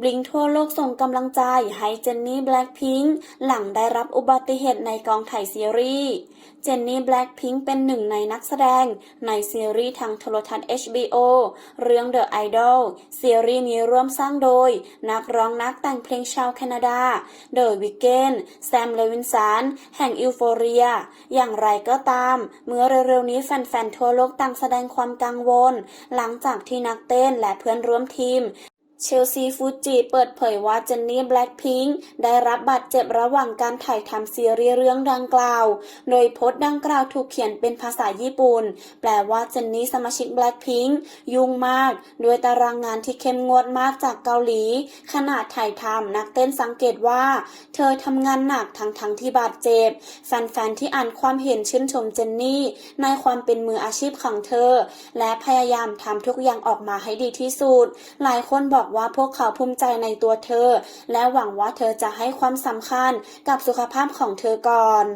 บลิงทั่วโลกส่งกำลังใจให้เจนนี่แบล็ c พิงค์หลังได้รับอุบัติเหตุในกองถ่ายซีรีส์ เจนนี่แบล็ c พิงค์เป็นหนึ่งในนักแสดง ในซีรีส์ทางโทรทัศน์ HBO เรื่อง The Idol ซีรีส์นี้ร่วมสร้างโดย นักร้องนักแต่งเพลงชาวแคนาดา เดอะวิกเกนแซมเลวินสันแห่งอิวโฟเรีย อย่างไรก็ตาม เมื่อเร็วๆนี้แฟนๆทั่วโลกต่างแสดงความกังวล หลังจากที่นักเต้นและเพื่อนร่วมทีม เชลซีฟูจิเปิดเผยว่าเจนนี่แบล็ c พิงค์ได้รับบาดเจ็บระหว่างการถ่ายทำซีรีส์เรื่องดังกล่าว โดยโพสต์ดังกล่าวถูกเขียนเป็นภาษาญี่ปุ่น แปลว่าเจนนี่สมาชิกแบล็ c พิงค์ยุ่งมาก ด้วยตารางงานที่เข้มงวดมากจากเกาหลี ขณะถ่ายทำนักเต้นสังเกตว่า เธอทำงานหนักทั้งทั้งที่บาดเจ็บ แฟนๆที่อ่านความเห็นชื่นชมเจนนี่ในความเป็นมืออาชีพของเธอ และพยายามทำทุกอย่างออกมาให้ดีที่สุด หลายคนบอกว่าพวกเขาภูมิใจในตัวเธอ และหวังว่าเธอจะให้ความสำคัญกับสุขภาพของเธอก่อน